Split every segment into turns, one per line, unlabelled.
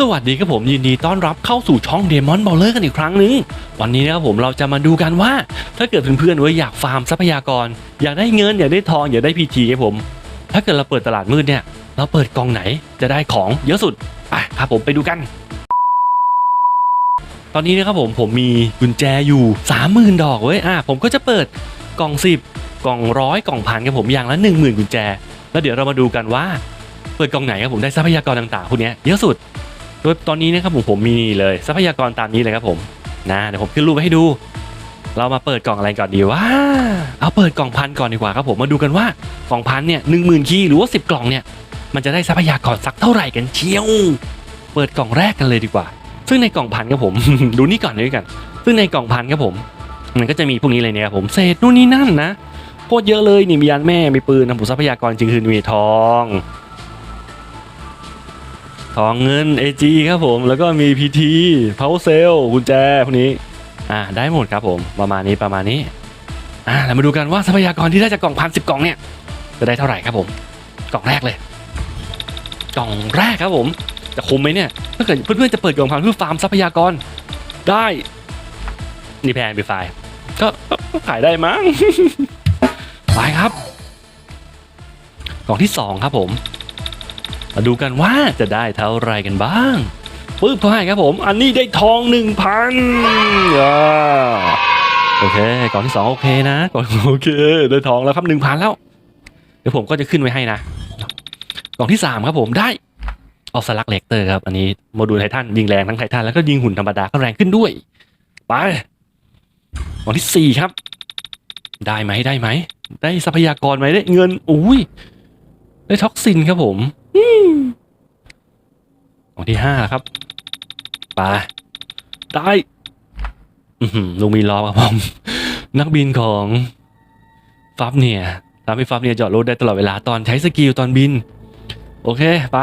สวัสดีครับผมยินดีต้อนรับเข้าสู่ช่องเดมอนบอลเลอร์กันอีกครั้งหนึ่งวันนี้นะครับผมเราจะมาดูกันว่า ถ้าเกิดเพื่อนๆเว้ยอยากฟาร์มทรัพยากร อยากได้เงินอยากได้ทองอยากได้พีทีครับผม ถ้าเกิดเราเปิดตลาดมืดเนี่ย เราเปิดกล่องไหนจะได้ของเยอะสุดไปครับผมไปดูกัน ตอนนี้นะครับผมผมมีกุญแจอยู่ 30,000 ดอกเว้ยอะผมก็จะเปิดกล่อง 10 กล่องร้อยกล่องพันครับผมอย่างละ10,000 กุญแจ แล้วเดี๋ยวเรามาดูกันว่า เปิดกล่องไหนครับผมได้ทรัพยากรต่างๆพวกเนี้ยเยอะสุด โดยตอนนี้นะครับผมผมมีเลยทรัพยากรตามนี้เลยครับผมนะเดี๋ยวผมขึ้นรูปไว้ให้ดู เรามาเปิดกล่องอะไรก่อนดีว่าเอาเปิดกล่องพันก่อนดีกว่าครับผมมาดูกันว่ากล่องพันเนี่ยหนึ่งหมื่นคีหรือว่าสิบกล่องเนี่ยมันจะได้ทรัพยากรสักเท่าไหร่กันเชียว เปิดกล่องแรกกันเลยดีกว่า ซึ่งในกล่องพันครับผม ดูนี่ก่อนด้วยกัน ซึ่งในกล่องพันครับผม มันก็จะมีพวกนี้เลยเนี่ยครับผมเศษนู่นนี่นั่นนะโคตรเยอะเลยนี่มียานแม่มีปืนนะผมทรัพยากรจริงคือมีทอง ทองเงิน AG ครับผม แล้วก็มี PT Power Cell กุญแจพวกนี้ อ่า ได้หมดครับผม ประมาณนี้ประมาณนี้ อ่าเรามาดูกันว่าทรัพยากรที่ได้จากกล่องพันสิบกล่องเนี่ย จะได้เท่าไหร่ครับผม กล่องแรกเลย กล่องแรกครับผม จะคุ้มไหมเนี่ย ถ้าเกิดเพื่อนๆจะเปิดกล่องพันเพื่อฟาร์มทรัพยากร ได้ นี่แพงไปไฟก็ขายได้มั้ง ไปครับ กล่องที่สองครับผม มาดูกันว่าจะได้เท่าไรกันบ้างปึ๊บเขาให้ครับผม อันนี้ได้ทองหนึ่งพันโอเคกล่องที่สองโอเคนะกล่องโอเค ได้ทองแล้วครับหนึ่งพันแล้ว เดี๋ยวผมก็จะขึ้นไว้ให้นะกล่องที่สามครับผมได้ออสลักเลกเตอร์ครับ อันนี้โมดูลไททันยิงแรงทั้งไททันแล้วก็ยิงหุ่นธรรมดาก็แรงขึ้นด้วย ไปกล่องที่สี่ครับ ได้ไหมได้ไหม ได้ทรัพยากรไหมได้เงินอุ้ยได้ท็อกซินครับผม ของที่ห้าครับไปได้ลุงมีล้อครับผม นักบินของฟับเนี่ยทำให้ฟับเนี่ยจอดรถได้ตลอดเวลาตอนใช้สกิลตอนบิน โอเคไป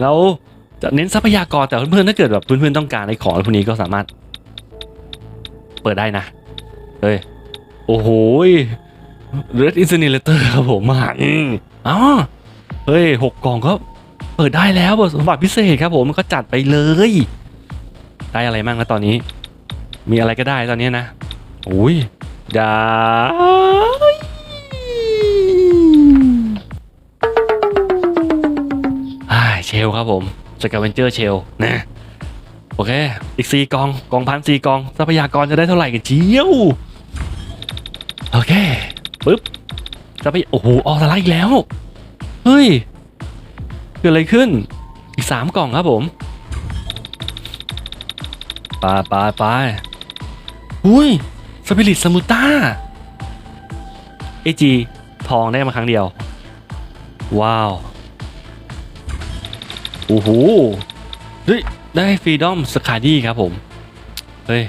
เราจะเน้นทรัพยากรแต่เพื่อนๆถ้าเกิดแบบเพื่อนๆต้องการในของพวกนี้ก็สามารถ เปิดได้นะเฮ้ยโอ้โห Red Incinerator ครับผมมาอ๋อเฮ้ยหกกล่องก็ เปิดได้แล้วบทสมบัติพิเศษครับผมก็จัดไปเลย ได้อะไรบ้างนะตอนนี้ มีอะไรก็ได้ตอนนี้นะอุ้ยได้อ่าเชลครับผมสกาเวนเจอร์เชลนะโอเค อีกสี่กองกองพันสี่กอง ทรัพยากรจะได้เท่าไหร่กันเจียวโอเคปึ๊บทรัพยาโอ้โหออสไลด์อีกแล้ว เฮ้ย กิดอะไรขึ้น อีกสามกล่องครับผมไปไปไปอุ้ยสปิริตสมุต้าเอจีทองได้มาครั้งเดียว ว้าว โอ้โหเฮ้ยได้ฟรีดอมสคาดี้ครับผม เฮ้ย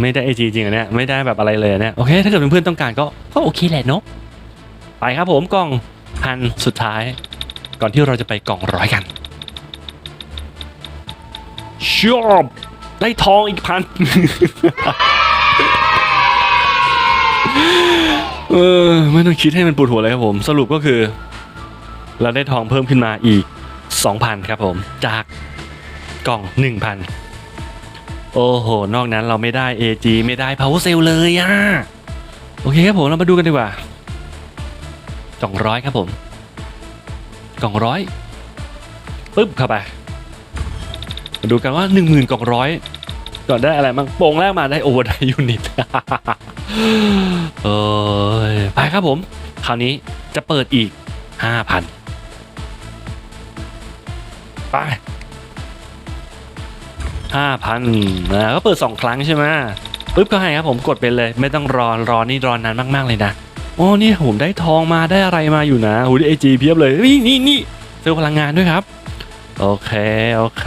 ไม่ได้เอจีจริงอะเนี่ย ไม่ได้แบบอะไรเลยอะเนี่ย โอเค ถ้าเกิดเพื่อนๆต้องการก็ ก็โอเคแหละเนาะ ไปครับผมกล่องพันสุดท้าย ก่อนที่เราจะไปกล่องร้อยกันชอบได้ทองอีกพันเออไม่ต้องคิดให้มันปวดหัวเลยครับผม สรุปก็คือ เราได้ทองเพิ่มขึ้นมาอีก 2,000 ครับผม จากกล่อง 1,000 โอ้โห นอกนั้นเราไม่ได้ AG ไม่ได้ Power Cell เลยอะโอเคครับผม เรามาดูกันดีกว่ากล่องร้อยครับผม กล่องร้อยปึ๊บเข้าไปมาดูกันว่า 1 0,000กล่องร้อยก่อนได้อะไรบ้างโป่งแรกมาได้โอเวอร์ไดยูนิตเอยไปครับผม คราวนี้จะเปิดอีก 5,000 ไป 5,000นะก็เปิด 2 ครั้งใช่ไหมปึ๊บก็ให้ครับผมกดไปเลย ไม่ต้องรอรอนี่รอนานมาก ๆ เลยนะ โอ้นี่ผมได้ทองมาได้อะไรมาอยู่นะโอ้ได้เอจีเพียบเลยนี่นี่นี่เซลล์พลังงานด้วยครับ โอเค โอเค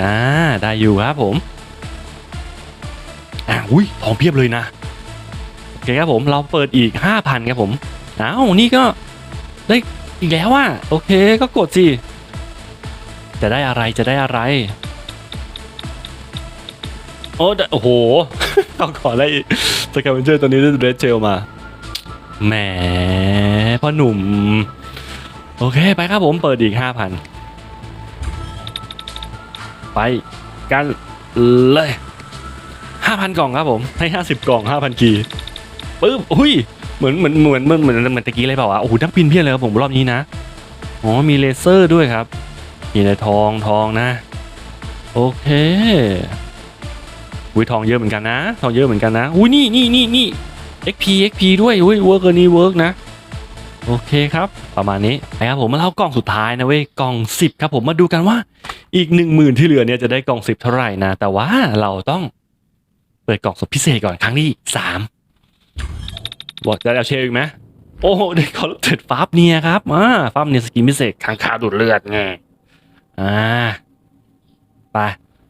อ่า ได้อยู่ครับผม อ่าอุ้ยทองเพียบเลยนะ โอเคครับผมเราเปิดอีก 5,000ครับผมอ้าวนี่ก็ได้อีกแล้วว่ะโอเคก็กดสิ จะได้อะไรจะได้อะไร โอ้โหต้องขอได้สกาเวนเจอร์ตัวนี้ได้เรดเจลมา แหมพ่อหนุ่ม โอเคไปครับผมเปิดอีก5,000ไปกันเลยห้าพันกล่องครับผมให้ห้าสิบกล่องห้าพันกีปึ๊บอุ้ยเหมือนเหมือนเหมือนเหมือนเหมือนเหมือนตะกี้เลยเปล่าวะโอ้โหนักบินเพียบเลยครับผมรอบนี้นะอ๋อมีเลเซอร์ด้วยครับ มีในทองทองนะ โอเคอุ้ยทองเยอะเหมือนกันนะ ทองเยอะเหมือนกันนะอุ้ยนี่นี่นี่นี่ XP XP ด้วยอุ้ยเวิร์กอันนี้เวิร์กนะโอเคครับ ประมาณนี้ไปครับผมมาเล่ากล่องสุดท้ายนะเว้ยกล่อง 10 ครับผมมาดูกันว่าอีก 1 0,000 ที่เหลือเนี่ยจะได้กล่อง 10 เท่าไหร่นะ แต่ว่าเราต้องเปิดกล่องสุดพิเศษก่อนครั้งที่3บอกจะเอาเชลอีกไหมโอ้โหได้คอร์เต็ดฟาบเนี่ยครับอ่าฟาบเนี่ยสกินพิเศษค้างคาดูดเลือดไงอ่าไป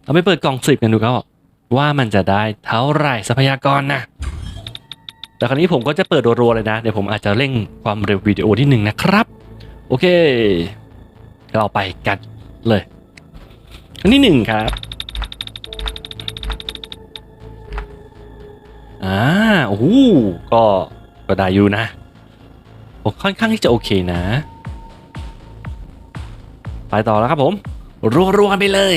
เราไปเปิดกล่อง 10 กันดูครับว่ามันจะได้เท่าไหร่ทรัพยากรนะ แต่คราวนี้ผมก็จะเปิดรัวๆเลยนะ เดี๋ยวผมอาจจะเร่งความเร็ววิดีโอที่หนึ่งนะครับ โอเค เราไปกันเลย อันที่หนึ่งครับ อ่า โอ้โหก็ก็ได้อยู่นะผมค่อนข้างที่จะโอเคนะ ไปต่อแล้วครับผม รัวๆกันไปเลย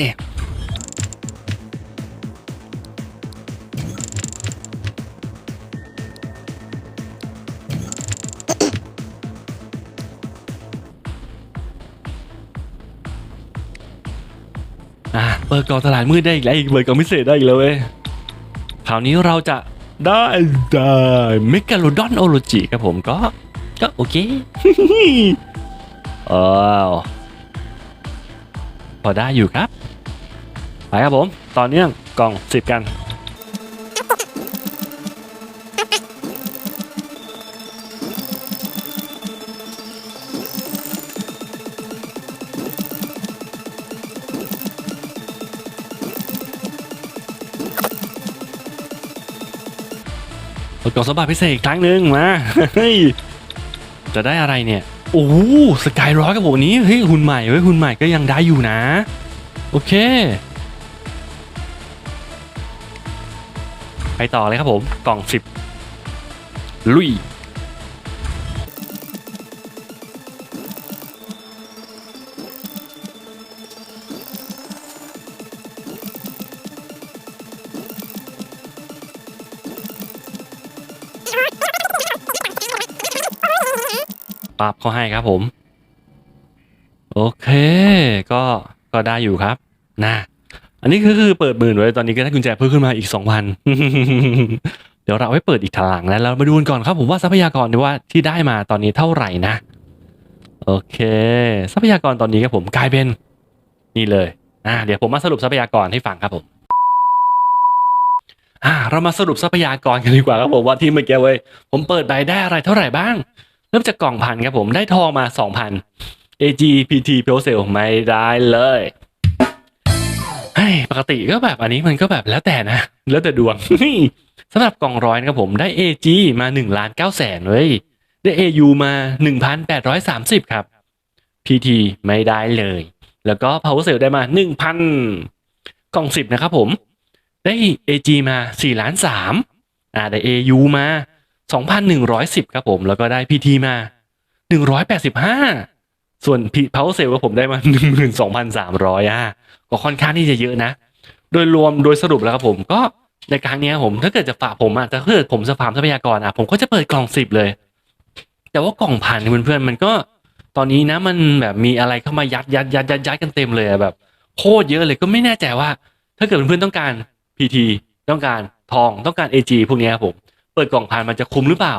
ปิดกล่องตลาดมืดได้อีกแล้วอีกเปิดกล่องพิเศษได้อีกแล้วเว้ยคราวนี้เราจะได้ได้เมกาโลดอนโอโลจิครับผมก็ ก็โอเคอ้าวพอได้อยู่ครับ ไปครับผม ตอนเนื่องกล่องสิบกัน ดกล่องสมบัติพิเศษอีกครั้งหนึ่งมาเฮ้ยจะได้อะไรเนี่ยโอ้โสกายร้อยกับผมนี้เฮ้ยหุ่นใหม่เว้ยหุ่นใหม่ก็ยังได้อยู่นะ โอเค ไปต่อเลยครับผมกล่องสิบลุย ปรับเขาให้ครับผม โอเค ก็ก็ได้อยู่ครับ นะอันนี้คือคือเปิดหมื่นไว้ตอนนี้ก็ได้กุญแจเพิ่มขึ้นมาอีกสองพันเดี๋ยวเราเอาไว้เปิดอีกทางแล้วเรามาดูกันก่อนครับผมว่าทรัพยากรที่ว่าที่ได้มาตอนนี้เท่าไหร่นะ โอเค ทรัพยากรตอนนี้ครับผมกลายเป็นนี่เลยอ่าเดี๋ยวผมมาสรุปทรัพยากรให้ฟังครับผมอ่าเรามาสรุปทรัพยากรกันดีกว่าครับผมว่าที่เมื่อกี้เว้ยผมเปิดใบได้อะไรเท่าไหร่บ้าง เริ่มจากกล่องพันครับผมได้ทองมา2,000 AG PT p o s e l ไม่ได้เลยเฮ้ยปกติก็แบบอันนี้มันก็แบบแล้วแต่นะ แล้วแต่ดวงสำหรับกล่องร้อยนะครับผมได้ AG มา1ล้าน9แสนเว้ยได้ AU มา 1,830 ครับ PT ไม่ได้เลย แล้วก็ Power Cell ได้มา 1,000 กล่อง 10 นะครับผม ได้ AG มา4ล้าน3อ่าได้ AU มา 2,110 ครับผม แล้วก็ได้ PT มา 185 ส่วน Power Cell ก็ผมได้มา 12,300อะก็ค่อนข้างที่จะเยอะนะ โดยรวมโดยสรุปแล้วครับผมก็ในครั้งนี้ผมถ้าเกิดจะฝากผมอะถ้าเกิดผมจะฟาร์มทรัพยากรอะผมก็จะเปิดกล่องสิบเลย แต่ว่ากล่องพันเนี่ยเพื่อนๆมันก็ตอนนี้นะมันแบบมีอะไรเข้ามายัดยัดยัดยัดยัดกันเต็มเลยแบบโคตรเยอะเลยก็ไม่แน่ใจว่า ถ้าเกิดเพื่อนๆต้องการ PT ต้องการทองต้องการ AG พวกนี้ครับผม เปิดกล่องพันมันจะคุ้มหรือเปล่า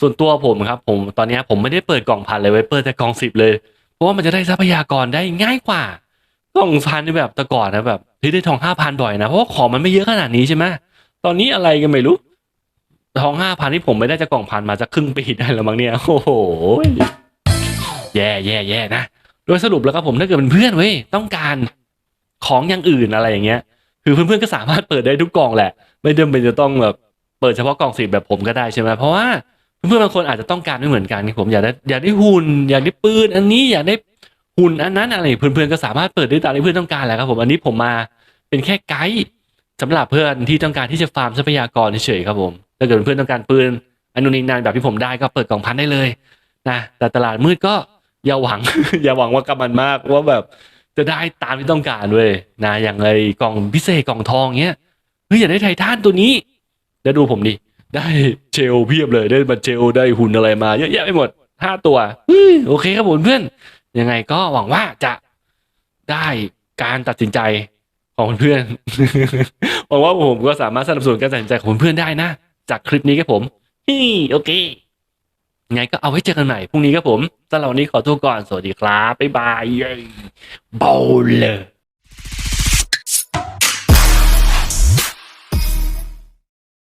ส่วนตัวผมครับ ผมตอนนี้ผมไม่ได้เปิดกล่องพันเลยไว้ยเปิดแต่กล่องสิบเลย เพราะว่ามันจะได้ทรัพยากรได้ง่ายกว่ากล่องพันในแบบแต่ก่อนนะแบบที่ได้ทองห้าพันบ่อยนะเพราะว่าของมันไม่เยอะขนาดนี้ใช่ไหมตอนนี้อะไรกันไม่รู้ทองห้าพันที่ผมไม่ได้จากกล่องพันมาจะครึ่งปีได้แล้วมั้งเนี่ยโอ้โหแย่แย่แย่นะโดยสรุปแล้วครับผมถ้าเกิดเป็นเพื่อนเว้ยต้องการของอย่างอื่นอะไรอย่างเงี้ย คือเพื่อนๆก็สามารถเปิดได้ทุกกล่องแหละ ไม่จำเป็นจะต้องแบบ เปิดเฉพาะกล่องสีแบบผมก็ได้ใช่ไหมเพราะว่าเพื่อนบางคนอาจจะต้องการไม่เหมือนกันผมอยากได้อยากได้หุ่นอยากได้ปืน อันนี้อยากได้หุ่นอันนั้นอะไรเพื่อนๆก็สามารถเปิดได้ตามที่เพื่อนต้องการแหละครับผมอันนี้ผมมาเป็นแค่ไกด์สำหรับเพื่อนที่ต้องการที่จะฟาร์มทรัพยากรเฉยๆครับผมถ้าเกิดเพื่อนต้องการปืนอันนู้นนี่นั่นแบบที่ผมได้ก็เปิดกล่องพันได้เลยนะแต่ตลาดมืดก็อย่าหวัง อย่าหวังว่ากับมันมากว่าแบบจะได้ตามที่ต้องการเว้ยนะอย่างไรกล่องพิเศษกล่องทองเงี้ยเฮ้ยอยากได้ไททันตัวนี้ แล้วดูผมดิได้เจลเพียบเลยได้มาเจลได้หุ่นอะไรมา เยอะแยะไปหมดห้าตัวโอเคครับผมเพื่อนยังไงก็หวังว่าจะได้การตัดสินใจของเพื่อนหวังว่าผมก็สามารถสนับสนุนการตัดสินใจของเพื่อนได้นะ จากคลิปนี้ครับผมฮี่โอเคยังไงก็เอาไว้เจอกันใหม่พรุ่งนี้ครับผมสำหรับวันนี้ขอตัวก่อนสวัสดีครับบ๊ายบายเย้บอลเลย